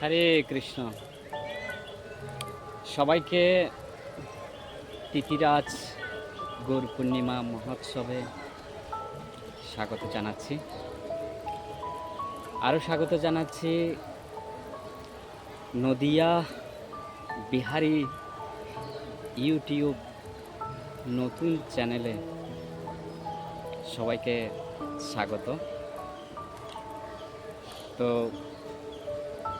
হরে কৃষ্ণ। সবাইকে তিথিরাজ গৌর পূর্ণিমা মহোৎসবে স্বাগত জানাচ্ছি। আরও স্বাগত জানাচ্ছি নদিয়া, বিহারি ইউটিউব নতুন চ্যানেলে সবাইকে স্বাগত। তো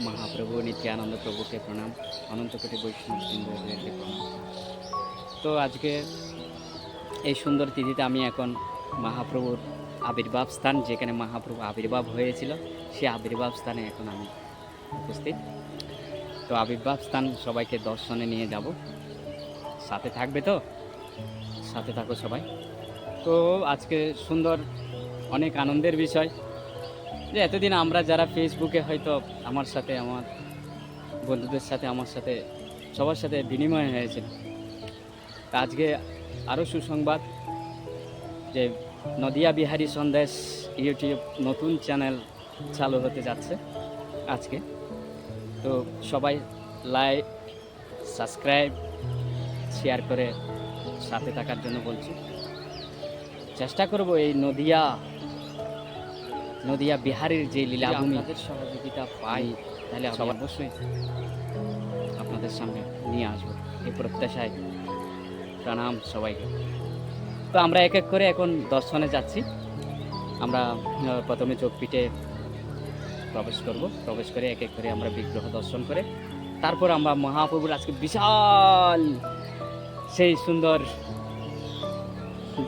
মহাপ্রভু, নিত্যানন্দ প্রভুকে প্রণাম। অনন্ত কোটি বৈষ্ণব বৃন্দকে প্রণাম। তো আজকে এই সুন্দর তিথিতে আমি এখন মহাপ্রভুর আবির্ভাব স্থান, যেখানে মহাপ্রভু আবির্ভাব হয়েছিল, সেই আবির্ভাব স্থানে এখন আমি উপস্থিত। তো আবির্ভাব স্থান সবাইকে দর্শনে নিয়ে যাব। সাথে থাকবে তো? সাথে থাকো সবাই। তো আজকে সুন্দর, অনেক আনন্দের বিষয়। যে এতদিন আমরা যারা ফেসবুকে হয়তো আমার সাথে, আমার বন্ধুদের সাথে, আমার সাথে, সবার সাথে বিনিময় হয়েছে। তা আজকে আরও সুসংবাদ যে নদিয়া বিহারি সন্দেশ ইউটিউব নতুন চ্যানেল চালু হতে যাচ্ছে আজকে। তো সবাই লাইক সাবস্ক্রাইব শেয়ার করে সাথে থাকার জন্য বলছি। চেষ্টা করব এই নদিয়া নদিয়া বিহারের যে লীলাভূমি আপনাদের সহযোগিতা পাই তাহলে আমি অবশ্যই আপনাদের সামনে নিয়ে আসব। এই প্রত্যাশায় প্রণাম সবাইকে। তো আমরা এক এক করে এখন দর্শনে যাচ্ছি। আমরা প্রথমে চোখ পিঠে প্রবেশ করব। প্রবেশ করে এক এক করে আমরা বিগ্রহ দর্শন করে তারপর আমরা মহাপ্রভুর আজকে বিশাল সেই সুন্দর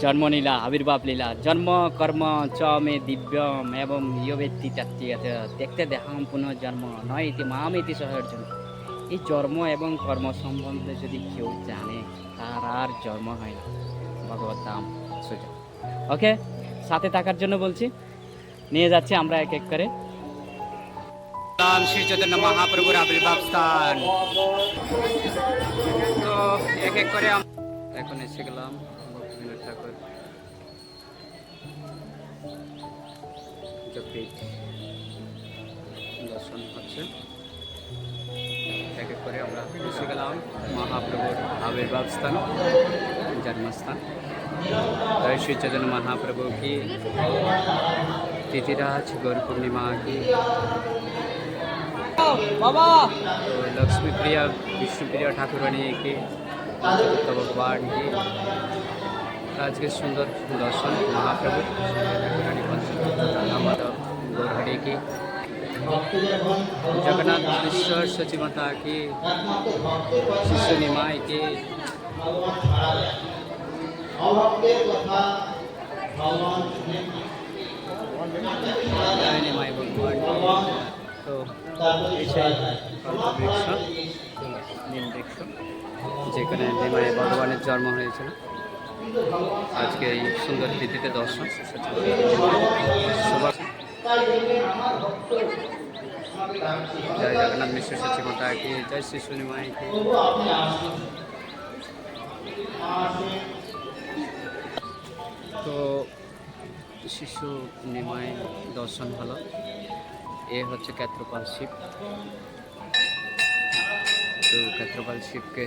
জন্মলীলা আবির্ভাব লীলা জন্ম, কর্ম, চ, মে দিব্যম এবং ইয়বেত্তি তাত্ত্বিক দেখতে দেহাম পুনঃ জন্ম নয় ইতি মাম ইতি সহর্জুন এই জন্ম এবং কর্ম সম্বন্ধে যদি কেউ জানে, তার আর জন্ম হয় না। ভগবত দাম সুযোগ। ওকে সাথে থাকার জন্য বলছি, নিয়ে যাচ্ছি আমরা এক এক করে। চৈতন্য মহাপ্রভুর আবির্ভাব স্থান। তো এক এক করে এখন এসে গেলাম। ভক্তিবিনোদ ঠাকুর যোগপীঠ দর্শন হচ্ছে এক এক করে আমরা এসে গেলাম মহাপ্রভুর আবির্ভাব স্থান জন্মস্থান জয় শ্রী চৈতন্য মহাপ্রভু কি তিথিরাজ গৌর পূর্ণিমা কি বাবা लक्ष्मी प्रिय विष्णु प्रिय ठाकुरानी की चतुर्थ भगवान की আজকে সুন্দর দর্শন মহাপ্রভু মাধব জগন্নাথ বিশ্বের সচিমাতা কি শিষ্য যেখানে নিমায় ভগবানের জন্ম হয়েছিল। আজকে এই সুন্দর তিথিতে দর্শন। জয় জগন্নাথ মিশ্র সচি মাতা কি, জয় শ্রী সুনিমাই কি। তো শিশু নিমায় দর্শন হলো। এ হচ্ছে ক্ষেত্রপাল শিব। তো ক্ষেত্রপাল শিবকে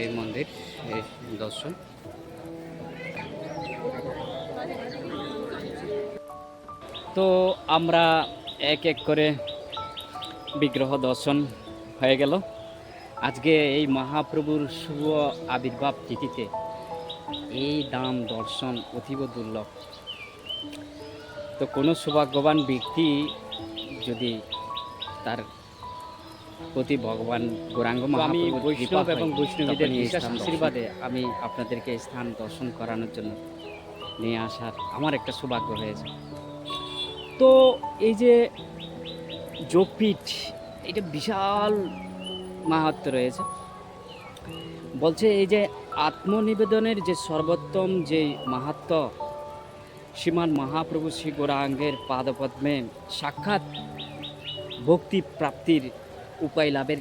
এই মন্দির, এই দর্শন। তো আমরা এক এক করে বিগ্রহ দর্শন হয়ে গেল। আজকে এই মহাপ্রভুর শুভ আবির্ভাব তিথিতে এই দাম দর্শন অতীব দুর্লভ। তো কোনো সৌভাগ্যবান ব্যক্তি যদি তার প্রতি ভগবান গৌরাঙ্গ আমি বৈষ্ণব এবং বৈষ্ণবীদের বিশেষ আশীর্বাদে আমি আপনাদেরকে স্থান দর্শন করানোর জন্য নিয়ে আসার আমার একটা সৌভাগ্য হয়েছে। তো এই যে যোগপীঠ এটা বিশাল মাহাত্ম রয়েছে। বলছে এই যে আত্মনিবেদনের যে সর্বোত্তম যে মাহাত্ম শ্রীমান মহাপ্রভু শ্রী গৌরাঙ্গের পাদপদ্মে সাক্ষাৎ ভক্তি প্রাপ্তির উপায় লাভের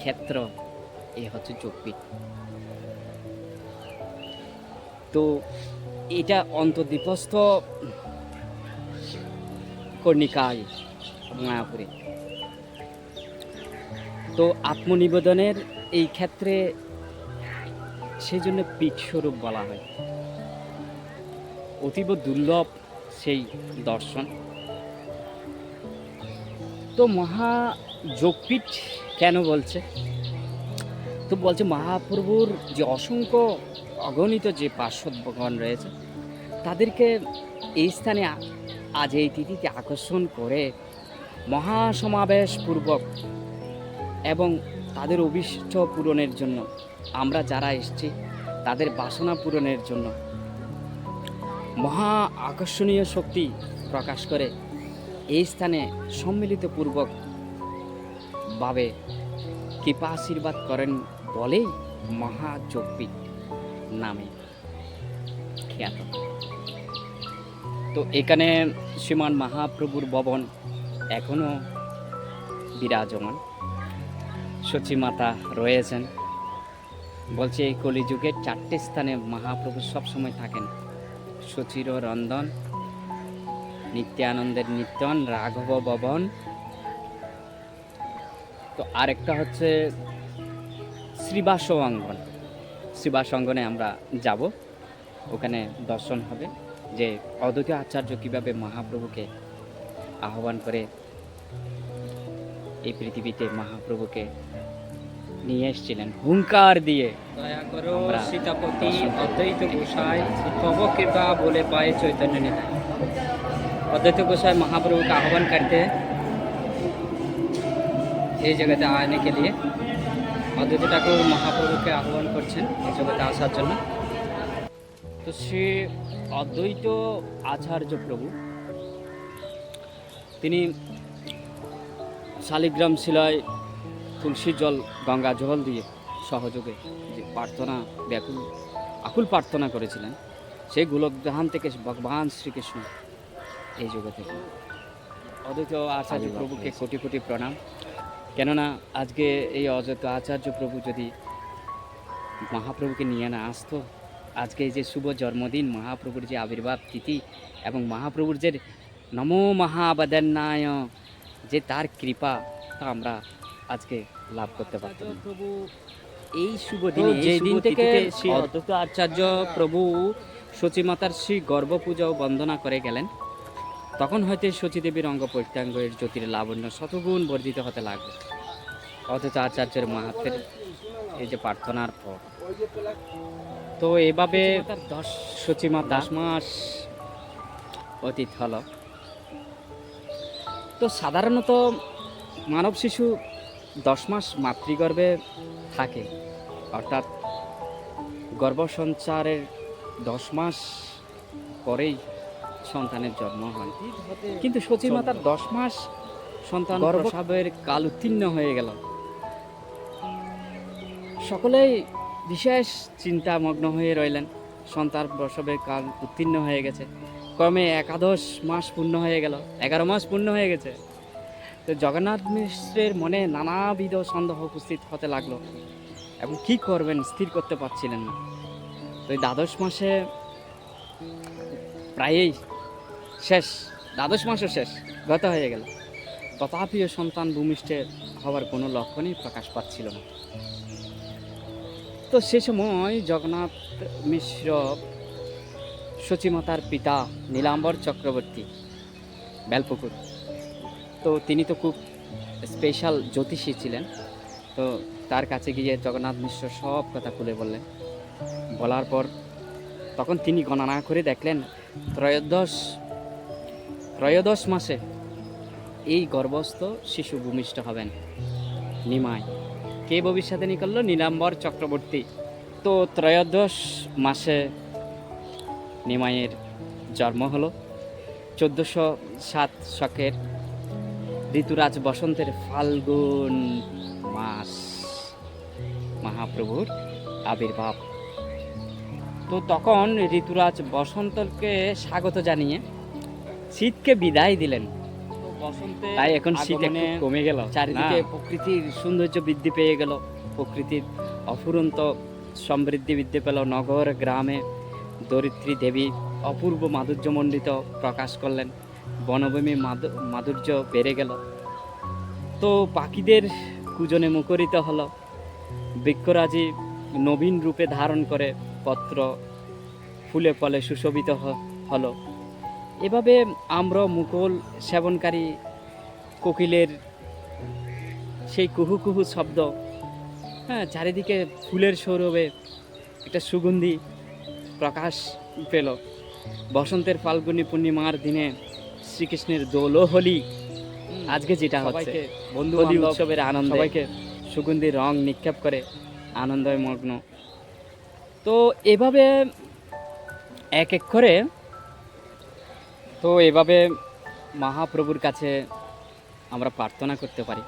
ক্ষেত্র এই হচ্ছে যোগপীঠ তো এটা অন্তর্দীপস্থ কর্ণিকায় মায়াপুরে। তো আত্মনিবেদনের এই ক্ষেত্রে সেই জন্য পীঠ স্বরূপ বলা হয়। অতীব দুর্লভ সেই দর্শন। তো মহা যোগপীঠ কেন বলছে? তো বলছে মহাপ্রভুর যে অসংখ্য অগণিত যে পার্শ্বদগণ রয়েছে, তাদেরকে এই স্থানে আজ এই তিথিতে আকর্ষণ করে মহাসমাবেশ পূর্বক এবং তাদের অভিষ্ট পূরণের জন্য আমরা যারা এসছি, তাদের বাসনা পূরণের জন্য মহা আকর্ষণীয় শক্তি প্রকাশ করে এই স্থানে সম্মিলিত পূর্বক ভাবে কৃপা আশীর্বাদ করেন বলেই মহাযোগপীঠ নামে খ্যাত। তো এখানে শ্রীমান মহাপ্রভুর ভবন এখনও বিরাজমান। সচিমাতা রয়েছেন। বলছে এই কলিযুগের চারটে স্থানে মহাপ্রভু সবসময় থাকেন। সচির রন্ধন নিত্যানন্দের নিত্যন রাঘব ভবন। তো আরেকটা হচ্ছে শ্রীবাস অঙ্গন শ্রীবাস অঙ্গনে আমরা যাব। ওখানে দর্শন হবে যে অদ্বৈত আচার্য কীভাবে মহাপ্রভুকে আহ্বান করে এই পৃথিবীতে মহাপ্রভুকে নিয়ে এসেছিলেন। হুঙ্কার দিয়ে দয়া করো সীতাপতি অদ্বৈত গোসাই তব কৃপা বলে পায়ে চৈতন্য নিতাই। অদ্বৈত गोसाई महाप्रभु का आह्वान करते हैं এই জগতে आने के लिए অদ্বৈত ঠাকুর মহাপ্রভুকে আহ্বান করছেন এই জগতে আসার জন্য তো সে অদ্বৈত আচার্য প্রভু তিনি শালিগ্রাম শিলায় তুলসী জল গঙ্গা জল দিয়ে সহযোগে যে প্রার্থনা ব্যাকুল আকুল প্রার্থনা করেছিলেন সেই গোলকধাম থেকে ভগবান শ্রীকৃষ্ণ এই জগতে অদ্বৈত আচার্য প্রভুকে কোটি কোটি প্রণাম। কেননা আজকে এই অদ্বৈত আচার্য প্রভু যদি মহাপ্রভুকে নিয়ে না আসতো আজকে এই যে শুভ জন্মদিন মহাপ্রভুর যে আবির্ভাব তিথি এবং মহাপ্রভুর যে নমো মহাবদন্নায় যে তার কৃপা তা আমরা আজকে লাভ করতে পারতাম। প্রভু এই শুভ দিনে যেই দিন থেকে শ্রী অদ্বৈত আচার্য প্রভু সচিমাতার শ্রী গর্ভ পূজা ও বন্দনা করে গেলেন। তখন হয়তো সতীদেবীর অঙ্গ প্রত্যাঙ্গের জ্যোতির লাবণ্য শতগুণ বর্ধিত হতে লাগবে অথচ আচার্যের মাহাত্মের এই যে প্রার্থনার পর তো এভাবে দশ সচিমা দশ মাস অতীত হল। তো সাধারণত মানব শিশু দশ মাস মাতৃগর্ভে থাকে। অর্থাৎ গর্ভসঞ্চারের দশ মাস পরেই সন্তানের জন্ম হয়। কিন্তু সচিমাতার দশ মাস সন্তান প্রসবের কাল উত্তীর্ণ হয়ে গেল। সকলেই বিশেষ চিন্তামগ্ন হয়ে রইলেন। সন্তান প্রসবের কাল উত্তীর্ণ হয়ে গেছে। ক্রমে একাদশ মাস পূর্ণ হয়ে গেল। এগারো মাস পূর্ণ হয়ে গেছে। তো জগন্নাথ মিশ্রের মনে নানাবিধ সন্দেহ উপস্থিত হতে লাগল। এবং কি করবেন স্থির করতে পারছিলেন না। তো এই দ্বাদশ মাসে প্রায়ই শেষ, দ্বাদশ মাসও শেষ গত হয়ে গেল। তথাপিও সন্তান ভূমিষ্ঠে হওয়ার কোনো লক্ষণই প্রকাশ পাচ্ছিল না। তো সে সময় জগন্নাথ মিশ্র সচিমাতার পিতা নীলাম্বর চক্রবর্তী, বেলপুকুর। তো তিনি তো খুব স্পেশাল জ্যোতিষী ছিলেন। তো তার কাছে গিয়ে জগন্নাথ মিশ্র সব কথা খুলে বললেন। বলার পর তখন তিনি গণনা করে দেখলেন ত্রয়োদশ ত্রয়োদশ মাসে এই গর্ভস্থ শিশু ভূমিষ্ঠ হবেন। নিমায় কে ভবিষ্যতে করল নীলাম্বর চক্রবর্তী। তো ত্রয়োদশ মাসে নিমাইয়ের জন্ম হলো। চোদ্দোশো সাত শকের ঋতুরাজ বসন্তের ফাল্গুন মাস। মহাপ্রভুর আবির্ভাব। তো তখন ঋতুরাজ বসন্তকে স্বাগত জানিয়ে শীতকে বিদায় দিলেন। তাই এখন শীত একটু কমে গেল। চারিদিকে প্রকৃতির সৌন্দর্য বৃদ্ধি পেয়ে গেল। প্রকৃতির অফুরন্ত সমৃদ্ধি বৃদ্ধি পেল। নগর গ্রামে দরিদ্রী দেবী অপূর্ব মাধুর্যমণ্ডিত প্রকাশ করলেন। বনভূমি মাধুর্য বেড়ে গেল। তো পাখিদের কুজনে মুখরিত হলো। বৃক্ষরাজি নবীন রূপে ধারণ করে পত্র ফুলে ফলে সুশোভিত হলো। এভাবে আম্র মুকুল সেবনকারী কোকিলের সেই কুহু কুহু শব্দ হ্যাঁ চারিদিকে ফুলের সৌরভে একটা সুগন্ধি প্রকাশ পেল। বসন্তের ফাল্গুনী পূর্ণিমার দিনে শ্রীকৃষ্ণের দোল হোলি আজকে যেটা হচ্ছে বন্ধু হোলি উৎসবের আনন্দ সবাইকে। সুগন্ধি রং নিক্ষেপ করে আনন্দয় মগ্ন তো এভাবে এক এক করে তো এভাবে মহাপ্রভুর কাছে আমরা প্রার্থনা করতে পারি